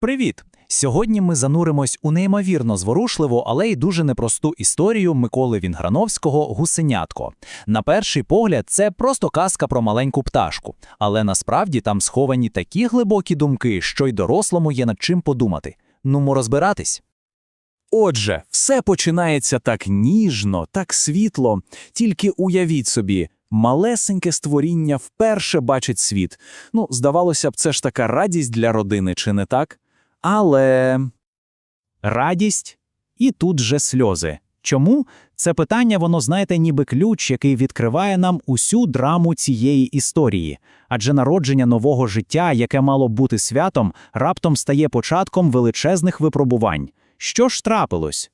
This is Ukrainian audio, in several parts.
Привіт! Сьогодні ми зануримось у неймовірно зворушливу, але й дуже непросту історію Миколи Вінграновського «Гусенятко». На перший погляд, це просто казка про маленьку пташку, але насправді там сховані такі глибокі думки, що й дорослому є над чим подумати. Нумо розбиратись. Отже, все починається так ніжно, так світло. Тільки уявіть собі, малесеньке створіння вперше бачить світ. Ну, здавалося б, це ж така радість для родини, чи не так? Але Радість і тут же сльози. Чому? Це питання, воно, знаєте, ніби ключ, який відкриває нам усю драму цієї історії. Адже народження нового життя, яке мало бути святом, раптом стає початком величезних випробувань. Що ж трапилось?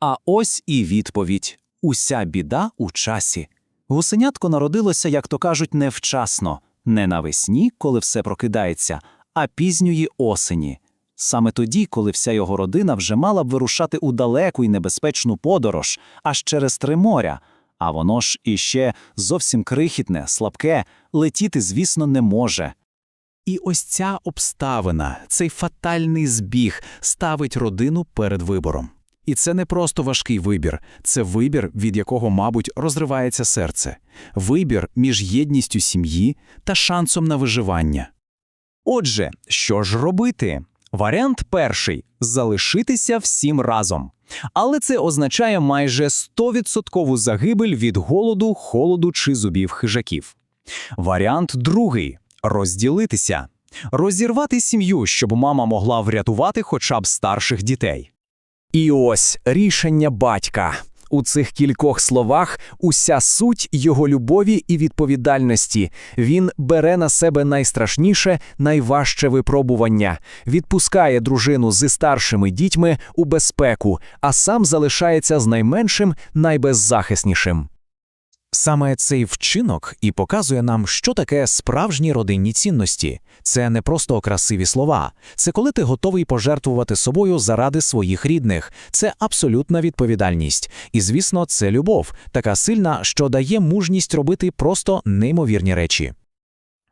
а ось і відповідь: уся біда у часі. Гусенятко народилося, як то кажуть, невчасно, не навесні, коли все прокидається, а пізньої осені. Саме тоді, коли вся його родина вже мала б вирушати у далеку й небезпечну подорож, аж через три моря. А воно ж іще зовсім крихітне, слабке, летіти, звісно, не може. І ось ця обставина, цей фатальний збіг ставить родину перед вибором. І це не просто важкий вибір, це вибір, від якого, мабуть, розривається серце, вибір між єдністю сім'ї та шансом на виживання. Отже, що ж робити? Варіант перший залишитися всім разом. Але це означає майже 100% загибель від голоду, холоду чи зубів хижаків. Варіант другий розділитися, розірвати сім'ю, щоб мама могла врятувати хоча б старших дітей. І ось рішення батька. У цих кількох словах уся суть його любові і відповідальності. Він бере на себе найстрашніше, найважче випробування, відпускає дружину зі старшими дітьми у безпеку, а сам залишається з найменшим, найбеззахиснішим. Саме цей вчинок і показує нам, що таке справжні родинні цінності. Це не просто красиві слова, це коли ти готовий пожертвувати собою заради своїх рідних. Це абсолютна відповідальність. І, звісно, це любов, така сильна, що дає мужність робити просто неймовірні речі.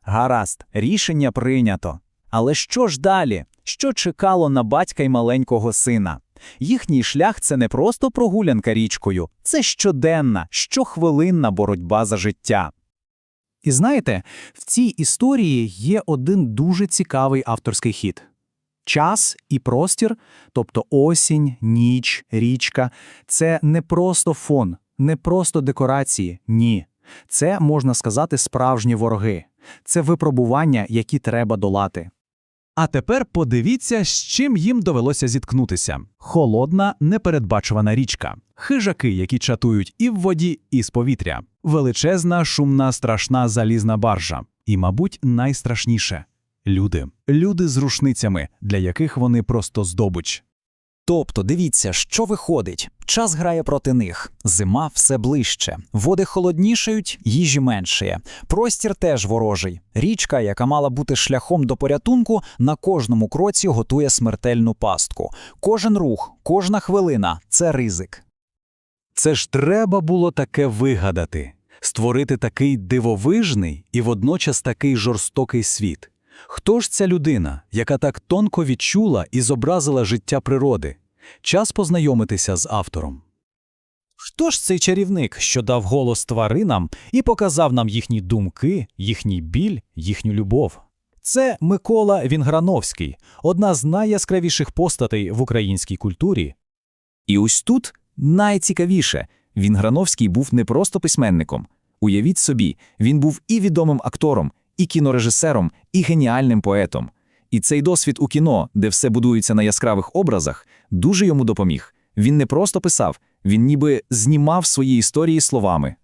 Гаразд, рішення прийнято. Але що ж далі? Що чекало на батька й маленького сина? Їхній шлях це не просто прогулянка річкою, це щоденна, щохвилинна боротьба за життя. І знаєте, в цій історії є один дуже цікавий авторський хід. Час і простір, тобто осінь, ніч, річка це не просто фон, не просто декорації, ні. Це, можна сказати, справжні вороги. Це випробування, які треба долати. А тепер подивіться, з чим їм довелося зіткнутися: холодна, непередбачувана річка, хижаки, які чатують і в воді, і з повітря, величезна, шумна, страшна залізна баржа. І, мабуть, найстрашніше люди. Люди з рушницями, для яких вони просто здобуч. Тобто, дивіться, що виходить. Час грає проти них. Зима все ближче. Води холоднішають, їжі меншає. Простір теж ворожий. Річка, яка мала бути шляхом до порятунку, на кожному кроці готує смертельну пастку. Кожен рух, кожна хвилина це ризик. Це ж треба було таке вигадати, створити такий дивовижний і водночас такий жорстокий світ. Хто ж ця людина, яка так тонко відчула і зобразила життя природи? Час познайомитися з автором. Хто ж цей чарівник, що дав голос тваринам і показав нам їхні думки, їхній біль, їхню любов? Це Микола Вінграновський, одна з найяскравіших постатей в українській культурі. І ось тут найцікавіше Вінграновський був не просто письменником. Уявіть собі, він був і відомим актором, і кінорежисером, і геніальним поетом. І цей досвід у кіно, де все будується на яскравих образах, дуже йому допоміг. Він не просто писав, він ніби знімав свої історії словами.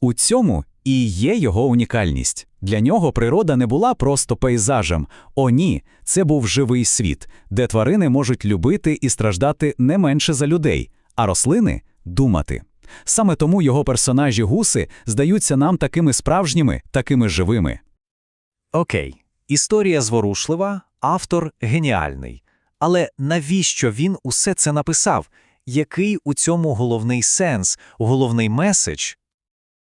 У цьому і є його унікальність. Для нього природа не була просто пейзажем. О, ні, це був живий світ, де тварини можуть любити і страждати не менше за людей, а рослини думати. Саме тому його персонажі гуси здаються нам такими справжніми, такими живими. Окей, історія зворушлива, автор геніальний. Але навіщо він усе це написав? Який у цьому головний сенс, головний меседж?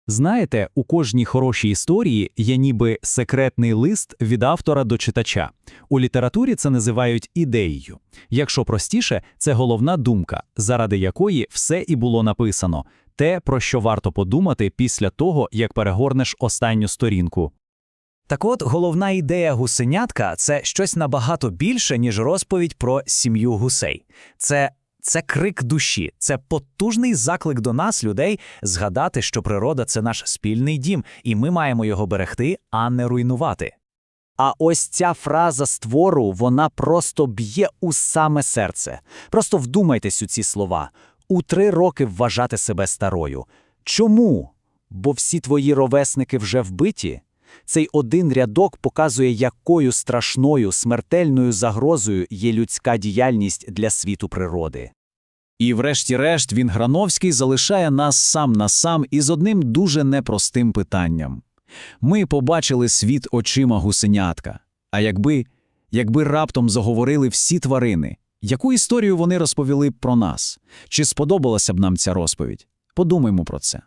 Знаєте, у кожній хорошій історії є ніби секретний лист від автора до читача. У літературі це називають ідеєю. Якщо простіше, це головна думка, заради якої все і було написано, те, про що варто подумати після того, як перегорнеш останню сторінку. Так от, головна ідея гусенятка це щось набагато більше, ніж розповідь про сім'ю гусей. Це, це крик душі, це потужний заклик до нас, людей, згадати, що природа це наш спільний дім, і ми маємо його берегти, а не руйнувати. А ось ця фраза з твору, вона просто б'є у саме серце. Просто вдумайтесь у ці слова. У три роки вважати себе старою. Чому? Бо всі твої ровесники вже вбиті? Цей один рядок показує, якою страшною, смертельною загрозою є людська діяльність для світу природи. І врешті-решт він Грановський залишає нас сам на сам із одним дуже непростим питанням. Ми побачили світ очима гусенятка. А якби, якби раптом заговорили всі тварини, яку історію вони розповіли б про нас? Чи сподобалася б нам ця розповідь? Подумаймо про це.